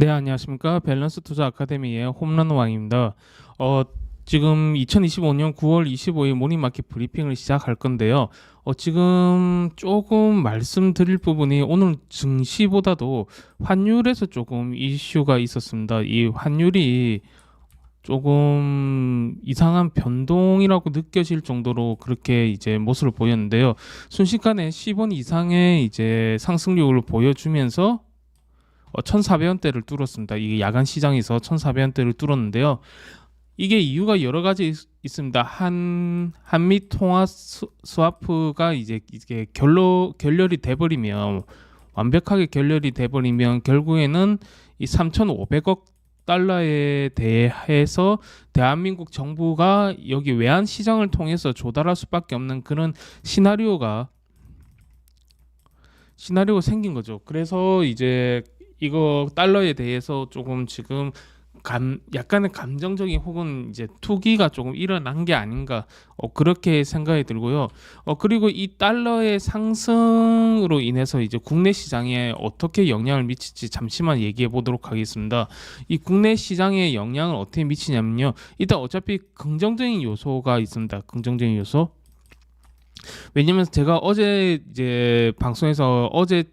네, 안녕하십니까. 밸런스 투자 아카데미의 홈런 왕입니다. 어, 지금 2025년 9월 25일 모닝 마켓 브리핑을 시작할 건데요. 어, 지금 조금 말씀드릴 부분이 오늘 증시보다도 환율에서 조금 이슈가 있었습니다. 이 환율이 조금 이상한 변동이라고 느껴질 정도로 그렇게 이제 모습을 보였는데요. 순식간에 10원 이상의 이제 상승률을 보여주면서 어, 1,400원대를 뚫었습니다. 이게 야간 시장에서 1,400원대를 뚫었는데요. 이게 이유가 여러 가지 있, 있습니다. 한 한미 통화 스, 스와프가 이제 이게 결로 결렬이 돼 버리면 완벽하게 결렬이 돼 버리면 결국에는 이 3,500억 달러에 대해서 대한민국 정부가 여기 외환 시장을 통해서 조달할 수밖에 없는 그런 시나리오가 시나리오가 생긴 거죠. 그래서 이제 이거 달러에 대해서 조금 지금 감 약간의 감정적인 혹은 이제 투기가 조금 일어난 게 아닌가 어, 그렇게 생각이 들고요. 어 그리고 이 달러의 상승으로 인해서 이제 국내 시장에 어떻게 영향을 미칠지 잠시만 얘기해 보도록 하겠습니다. 이 국내 시장에 영향을 어떻게 미치냐면요. 일단 어차피 긍정적인 요소가 있습니다. 긍정적인 요소. 왜냐면 제가 어제 이제 방송에서 어제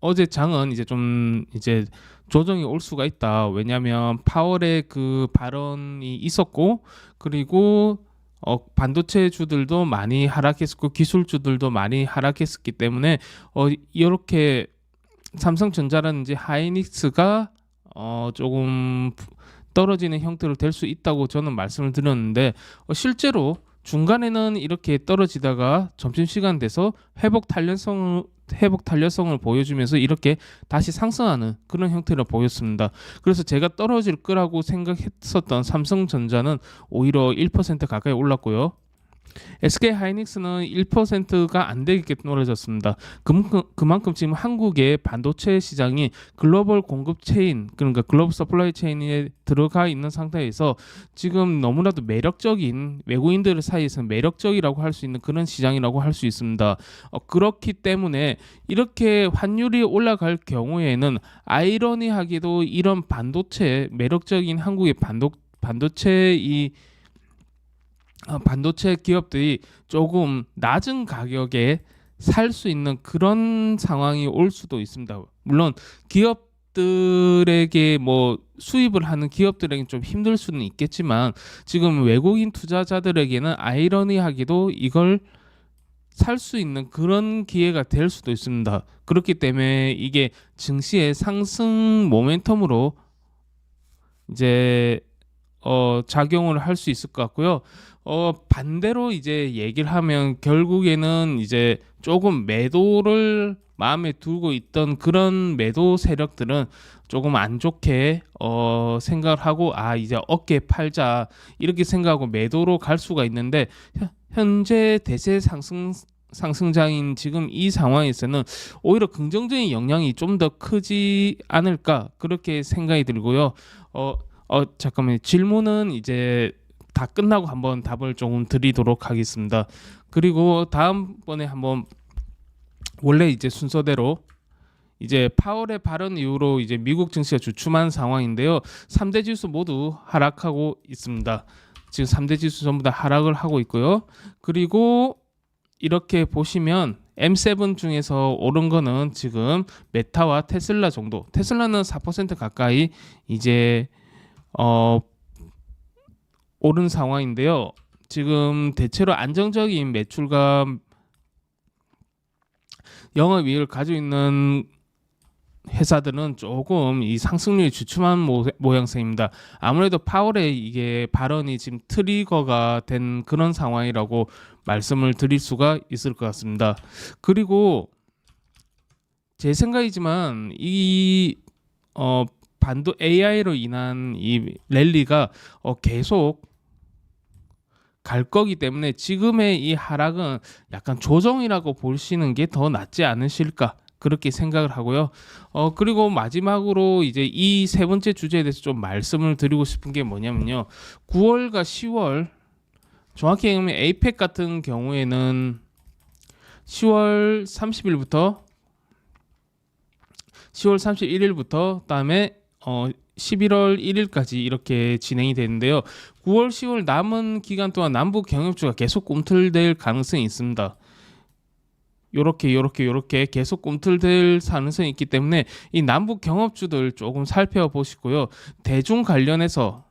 어제 장은 이제 좀 이제 조정이 올 수가 있다. 왜냐하면 파월의 그 발언이 있었고 그리고 어, 반도체 주들도 많이 하락했었고 기술주들도 많이 하락했었기 때문에 어, 이렇게 삼성전자라든지 하이닉스가 어, 조금 떨어지는 형태로 될 수 있다고 저는 말씀을 드렸는데 어, 실제로 중간에는 이렇게 떨어지다가 점심시간 돼서 회복 탄력성을 회복 탄력성을 보여주면서 이렇게 다시 상승하는 그런 형태를 보였습니다. 그래서 제가 떨어질 거라고 생각했었던 삼성전자는 오히려 1% 가까이 올랐고요. SK 하이닉스는 1%가 안 되게 떨어졌습니다. 그만큼, 지금 한국의 반도체 시장이 글로벌 공급 체인, 그러니까 글로벌 서플라이 체인에 들어가 있는 상태에서 지금 너무나도 매력적인 외국인들 사이에서 매력적이라고 할 수 있는 그런 시장이라고 할 수 있습니다. 어, 그렇기 때문에 이렇게 환율이 올라갈 경우에는 아이러니하게도 이런 반도체 매력적인 한국의 반도 반도체 이 어, 반도체 기업들이 조금 낮은 가격에 살 수 있는 그런 상황이 올 수도 있습니다. 물론 기업들에게 뭐 수입을 하는 기업들에게 좀 힘들 수는 있겠지만 지금 외국인 투자자들에게는 아이러니하게도 이걸 살 수 있는 그런 기회가 될 수도 있습니다. 그렇기 때문에 이게 증시의 상승 모멘텀으로 이제 어, 작용을 할 수 있을 것 같고요. 어, 반대로 이제 얘기를 하면 결국에는 이제 조금 매도를 마음에 두고 있던 그런 매도 세력들은 조금 안 좋게 어, 생각을 하고 아 이제 어깨 팔자 이렇게 생각하고 매도로 갈 수가 있는데 현- 현재 대세 상승 상승장인 지금 이 상황에서는 오히려 긍정적인 영향이 좀 더 크지 않을까 그렇게 생각이 들고요. 어, 어 잠깐만요. 질문은 이제 다 끝나고 한번 답을 조금 드리도록 하겠습니다. 그리고 다음번에 한번 원래 이제 순서대로 이제 파월의 발언 이후로 이제 미국 증시가 주춤한 상황인데요. 3대 지수 모두 하락하고 있습니다. 지금 3대 지수 전부 다 하락을 하고 있고요. 그리고 이렇게 보시면 M7 중에서 오른 거는 지금 메타와 테슬라 정도. 테슬라는 4% 가까이 이제 어 오른 상황인데요. 지금 대체로 안정적인 매출과 영업이익을 가지고 있는 회사들은 조금 이 상승률이 주춤한 모, 모양새입니다. 아무래도 파월의 이게 발언이 지금 트리거가 된 그런 상황이라고 말씀을 드릴 수가 있을 것 같습니다. 그리고 제 생각이지만 이 어, 반도 AI로 인한 이 랠리가 어, 계속 갈 거기 때문에 지금의 이 하락은 약간 조정이라고 보시는 게 더 낫지 않으실까 그렇게 생각을 하고요. 어 그리고 마지막으로 이제 이 세 번째 주제에 대해서 좀 말씀을 드리고 싶은 게 뭐냐면요. 9월과 10월 정확히 얘기하면 에이펙 같은 경우에는 10월 30일부터 10월 31일부터 그다음에 어 11월 1일까지 이렇게 진행이 되는데요. 9월, 10월 남은 기간 동안 남북 경협주가 계속 꿈틀댈 가능성이 있습니다. 요렇게 요렇게 요렇게 계속 꿈틀댈 가능성이 있기 때문에 이 남북 경협주들 조금 살펴보시고요. 대중 관련해서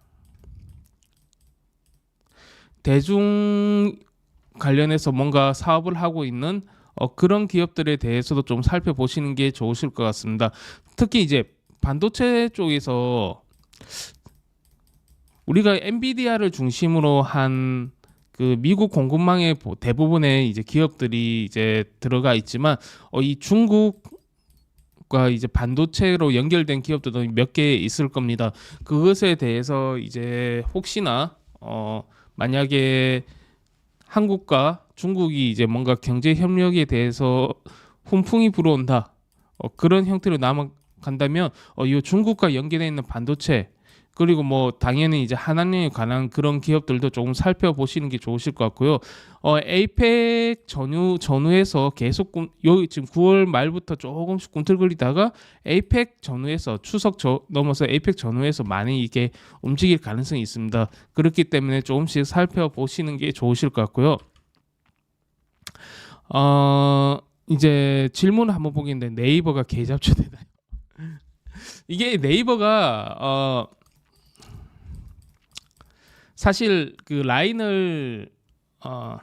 대중 관련해서 뭔가 사업을 하고 있는 어, 그런 기업들에 대해서도 좀 살펴보시는 게 좋으실 것 같습니다. 특히 이제 반도체 쪽에서 우리가 엔비디아를 중심으로 한 그 미국 공급망의 보- 대부분의 이제 기업들이 이제 들어가 있지만 어, 이 중국 과 이제 반도체로 연결된 기업들도 몇 개 있을 겁니다. 그것에 대해서 이제 혹시나 어 만약에 한국과 중국이 이제 뭔가 경제 협력에 대해서 훈풍이 불어온다. 어, 그런 형태로 남아 간다면 어, 이 중국과 연계되어 있는 반도체 그리고 뭐 당연히 이제 한한령에 관한 그런 기업들도 조금 살펴보시는 게 좋으실 것 같고요. 어, 에이펙 전후 전후에서 계속 꿈, 요 지금 9월 말부터 조금씩 꿈틀거리다가 에이펙 전후에서 추석 저, 넘어서 에이펙 전후에서 많이 이게 움직일 가능성이 있습니다. 그렇기 때문에 조금씩 살펴보시는 게 좋으실 것 같고요. 어 이제 질문을 한번 보겠는데 네이버가 개잡초되나요? 이게 네이버가 어 사실 그 라인을 어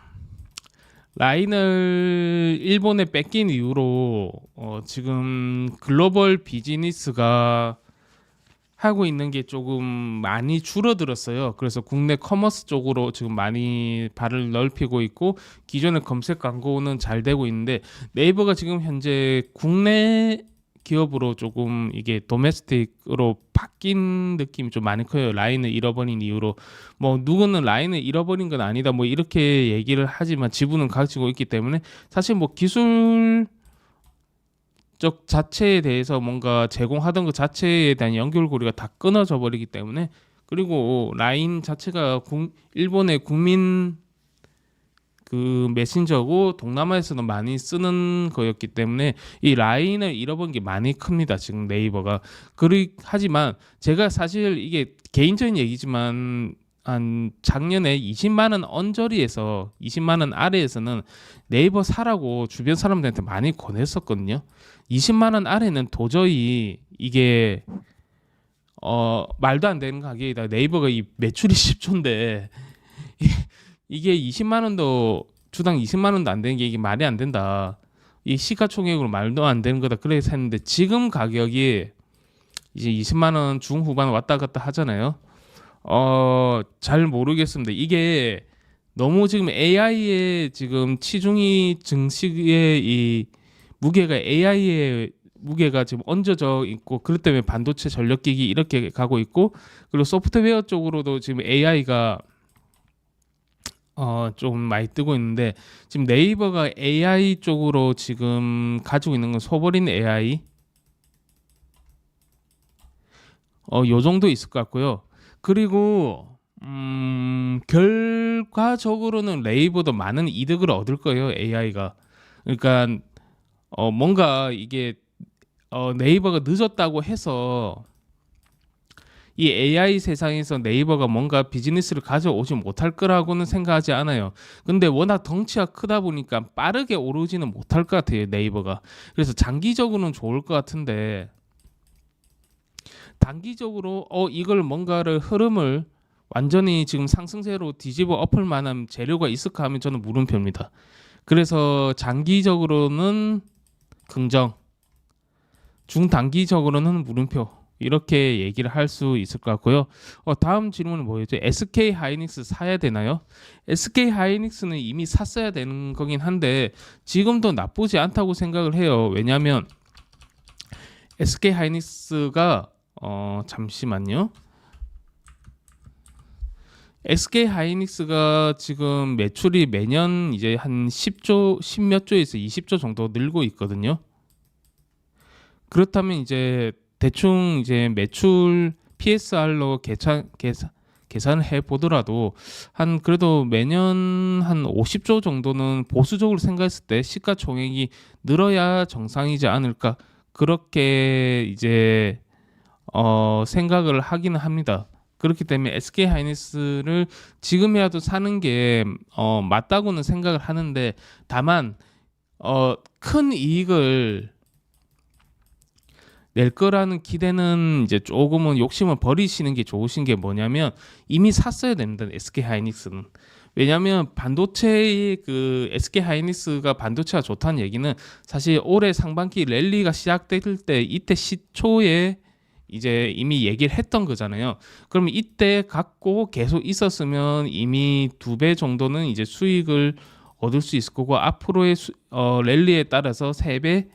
라인을 일본에 뺏긴 이후로 어 지금 글로벌 비즈니스가 하고 있는 게 조금 많이 줄어들었어요. 그래서 국내 커머스 쪽으로 지금 많이 발을 넓히고 있고 기존의 검색 광고는 잘 되고 있는데 네이버가 지금 현재 국내 기업으로 조금 이게 도메스틱으로 바뀐 느낌이 좀 많이 커요. 라인을 잃어버린 이후로 뭐 누구는 라인을 잃어버린 건 아니다 뭐 이렇게 얘기를 하지만 지분은 가지고 있기 때문에 사실 뭐 기술 적 자체에 대해서 뭔가 제공하던 그 자체에 대한 연결고리가 다 끊어져 버리기 때문에 그리고 라인 자체가 국- 일본의 국민 그 메신저고 동남아에서는 많이 쓰는 거였기 때문에 이 라인을 잃어본 게 많이 큽니다 지금 네이버가 그리 하지만 제가 사실 이게 개인적인 얘기지만 한 작년에 20만 원 언저리에서 20만 원 아래에서는 네이버 사라고 주변 사람들한테 많이 권했었거든요. 20만 원 아래는 도저히 이게 어 말도 안 되는 가격이다. 네이버가 이 매출이 10조인데 이게 20만 원도 주당 20만 원도 안 되는 게 이게 말이 안 된다. 이 시가총액으로 말도 안 되는 거다. 그래서 했는데 지금 가격이 이제 20만 원 중후반 왔다 갔다 하잖아요. 어, 잘 모르겠습니다. 이게 너무 지금 AI의 지금 치중이 증식의 이 무게가 AI의 무게가 지금 얹어져 있고 그렇기 때문에 반도체 전력기기 이렇게 가고 있고 그리고 소프트웨어 쪽으로도 지금 AI가 어, 좀 많이 뜨고 있는데 지금 네이버가 AI 쪽으로 지금 가지고 있는 건 소버린 AI 어, 요 정도 있을 것 같고요. 그리고 음, 결과적으로는 네이버도 많은 이득을 얻을 거예요. AI가. 그러니까 어, 뭔가 이게 어, 네이버가 늦었다고 해서 이 AI 세상에서 네이버가 뭔가 비즈니스를 가져오지 못할 거라고는 생각하지 않아요. 근데 워낙 덩치가 크다 보니까 빠르게 오르지는 못할 것 같아요. 네이버가. 그래서 장기적으로는 좋을 것 같은데 단기적으로 어 이걸 뭔가를 흐름을 완전히 지금 상승세로 뒤집어 엎을 만한 재료가 있을까 하면 저는 물음표입니다. 그래서 장기적으로는 긍정, 중단기적으로는 물음표 이렇게 얘기를 할 수 있을 것 같고요. 어, 다음 질문은 뭐였죠? SK 하이닉스 사야 되나요? SK 하이닉스는 이미 샀어야 되는 거긴 한데 지금도 나쁘지 않다고 생각을 해요. 왜냐하면 SK 하이닉스가 어 잠시만요. SK 하이닉스가 지금 매출이 매년 이제 한 10조, 10몇 조에서 20조 정도 늘고 있거든요. 그렇다면 이제 대충 이제 매출 PSR로 계산 계산 계산을 해 보더라도 한 그래도 매년 한 50조 정도는 보수적으로 생각했을 때 시가총액이 늘어야 정상이지 않을까 그렇게 이제 어, 생각을 하기는 합니다. 그렇기 때문에 SK 하이닉스를 지금이라도 사는 게 어, 맞다고는 생각을 하는데 다만 어, 큰 이익을 낼 거라는 기대는 이제 조금은 욕심을 버리시는 게 좋으신 게 뭐냐면 이미 샀어야 됩니다. SK 하이닉스는. 왜냐하면 반도체의 그 SK 하이닉스가 반도체가 좋다는 얘기는 사실 올해 상반기 랠리가 시작될 때 이때 시초에 이제 이미 얘기를 했던 거잖아요. 그러면 이때 갖고 계속 있었으면 이미 두 배 정도는 이제 수익을 얻을 수 있을 거고 앞으로의 수, 어, 랠리에 따라서 세 배,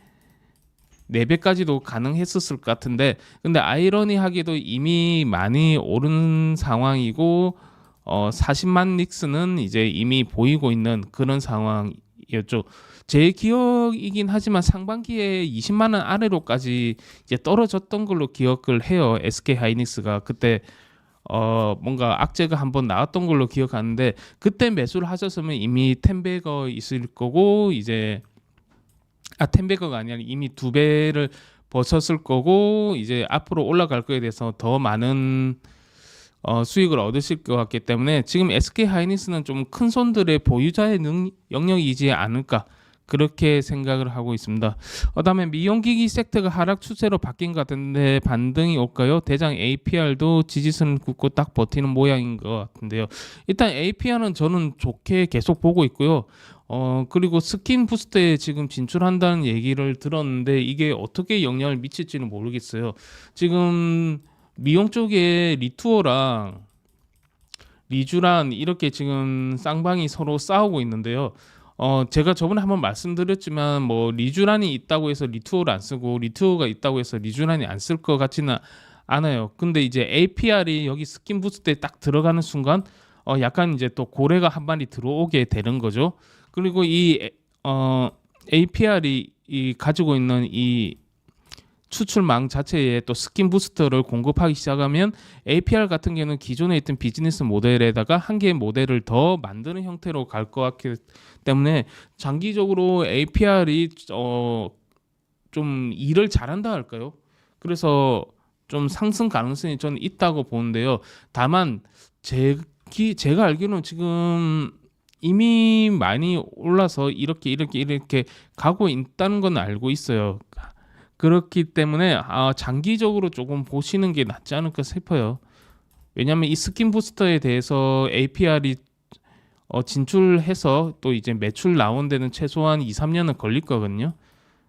네 배까지도 가능했었을 것 같은데 근데 아이러니하게도 이미 많이 오른 상황이고 어 40만 닉스는 이제 이미 보이고 있는 그런 상황이었죠. 제 기억이긴 하지만 상반기에 20만 원 아래로까지 이제 떨어졌던 걸로 기억을 해요. SK 하이닉스가 그때 어 뭔가 악재가 한번 나왔던 걸로 기억하는데 그때 매수를 하셨으면 이미 텐베거 있을 거고 이제 아 텐베거가 아니라 이미 두 배를 벗었을 거고 이제 앞으로 올라갈 거에 대해서 더 많은 어, 수익을 얻으실 것 같기 때문에 지금 SK 하이닉스는 좀 큰 손들의 보유자의 능, 영역이지 않을까 그렇게 생각을 하고 있습니다. 그다음에 미용기기 섹터가 하락 추세로 바뀐 것 같은데 반등이 올까요? 대장 APR도 지지선을 긋고 딱 버티는 모양인 것 같은데요. 일단 APR은 저는 좋게 계속 보고 있고요. 어 그리고 스킨 부스트에 지금 진출한다는 얘기를 들었는데 이게 어떻게 영향을 미칠지는 모르겠어요. 지금 미용 쪽에 리투어랑 리주란 이렇게 지금 쌍방이 서로 싸우고 있는데요. 어 제가 저번에 한번 말씀드렸지만 뭐 리주란이 있다고 해서 리투어를 안 쓰고 리투어가 있다고 해서 리주란이 안 쓸 것 같지는 않아요. 근데 이제 APR이 여기 스킨 부스트에 딱 들어가는 순간 어 약간 이제 또 고래가 한 마리 들어오게 되는 거죠. 그리고 이 어 APR이 이 가지고 있는 이 추출망 자체에 또 스킨 부스터를 공급하기 시작하면 APR 같은 경우는 기존에 있던 비즈니스 모델에다가 한 개의 모델을 더 만드는 형태로 갈 것 같기 때문에 장기적으로 APR이 어 좀 일을 잘한다 할까요? 그래서 좀 상승 가능성이 저는 있다고 보는데요. 다만 제 제가 알기로는 지금 이미 많이 올라서 이렇게 이렇게 이렇게 가고 있다는 건 알고 있어요. 그렇기 때문에 아, 장기적으로 조금 보시는 게 낫지 않을까 싶어요. 왜냐하면 이 스킨 부스터에 대해서 APR이 어, 진출해서 또 이제 매출 나온 데는 최소한 2, 3년은 걸릴 거거든요.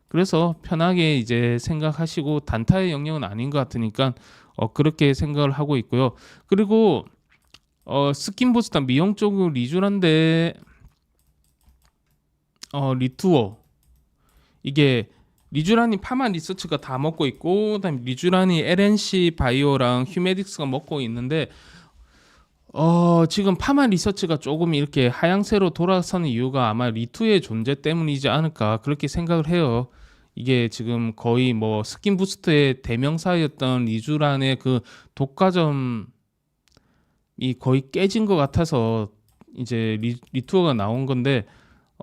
그래서 편하게 이제 생각하시고 단타의 영역은 아닌 것 같으니까 어, 그렇게 생각을 하고 있고요. 그리고 어, 스킨 부스터 미용 쪽으로 리준한데 어, 리투어 이게 리쥬란이 파마 리서치가 다 먹고 있고 그다음에 리쥬란이 LNC 바이오랑 휴메딕스가 먹고 있는데 어 지금 파마 리서치가 조금 이렇게 하향세로 돌아서는 이유가 아마 리투의 존재 때문이지 않을까 그렇게 생각을 해요. 이게 지금 거의 뭐 스킨 부스트의 대명사였던 리쥬란의 그 독과점이 거의 깨진 것 같아서 이제 리, 리투어가 나온 건데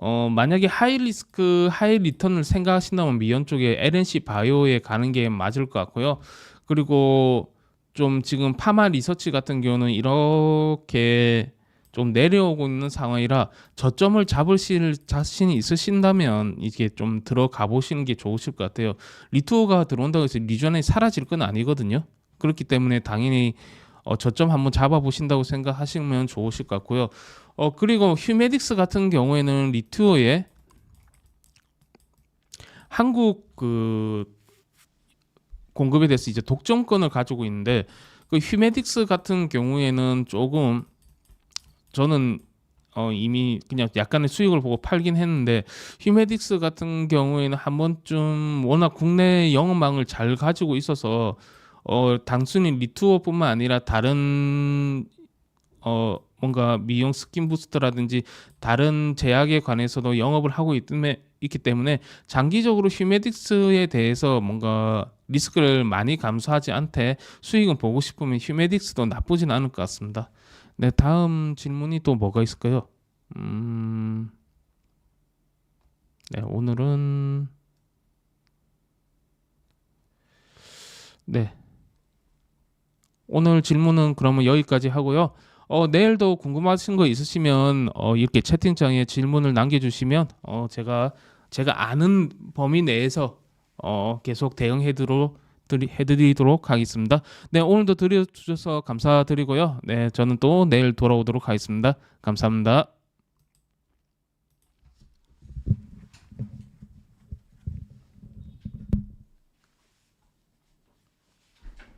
어 만약에 하이 리스크 하이 리턴을 생각하신다면 미연 쪽에 LNC 바이오에 가는 게 맞을 것 같고요. 그리고 좀 지금 파마 리서치 같은 경우는 이렇게 좀 내려오고 있는 상황이라 저점을 잡으실 자신이 있으신다면 이게 좀 들어가 보시는 게 좋으실 것 같아요. 리투어가 들어온다고 해서 리전이 사라질 건 아니거든요. 그렇기 때문에 당연히 어, 저점 한번 잡아 보신다고 생각하시면 좋으실 것 같고요. 어 그리고 휴메딕스 같은 경우에는 리투어에 한국 그 공급에 대해서 이제 독점권을 가지고 있는데 그 휴메딕스 같은 경우에는 조금 저는 어 이미 그냥 약간의 수익을 보고 팔긴 했는데 휴메딕스 같은 경우에는 한 번쯤 워낙 국내 영업망을 잘 가지고 있어서 어 단순히 리투어뿐만 아니라 다른 어 뭔가 미용 스킨 부스터라든지 다른 제약에 관해서도 영업을 하고 있기 때문에 장기적으로 휴메딕스에 대해서 뭔가 리스크를 많이 감수하지 않되 수익은 보고 싶으면 휴메딕스도 나쁘진 않을 것 같습니다. 네, 다음 질문이 또 뭐가 있을까요? 음, 네, 오늘은 네, 오늘 질문은 그러면 여기까지 하고요. 어, 내일도 궁금하신 거 있으시면 어, 이렇게 채팅창에 질문을 남겨주시면 어, 제가 제가 아는 범위 내에서 어, 계속 대응해드리도록 드리- 해드리도록 하겠습니다. 네, 오늘도 들려주셔서 감사드리고요. 네, 저는 또 내일 돌아오도록 하겠습니다. 감사합니다.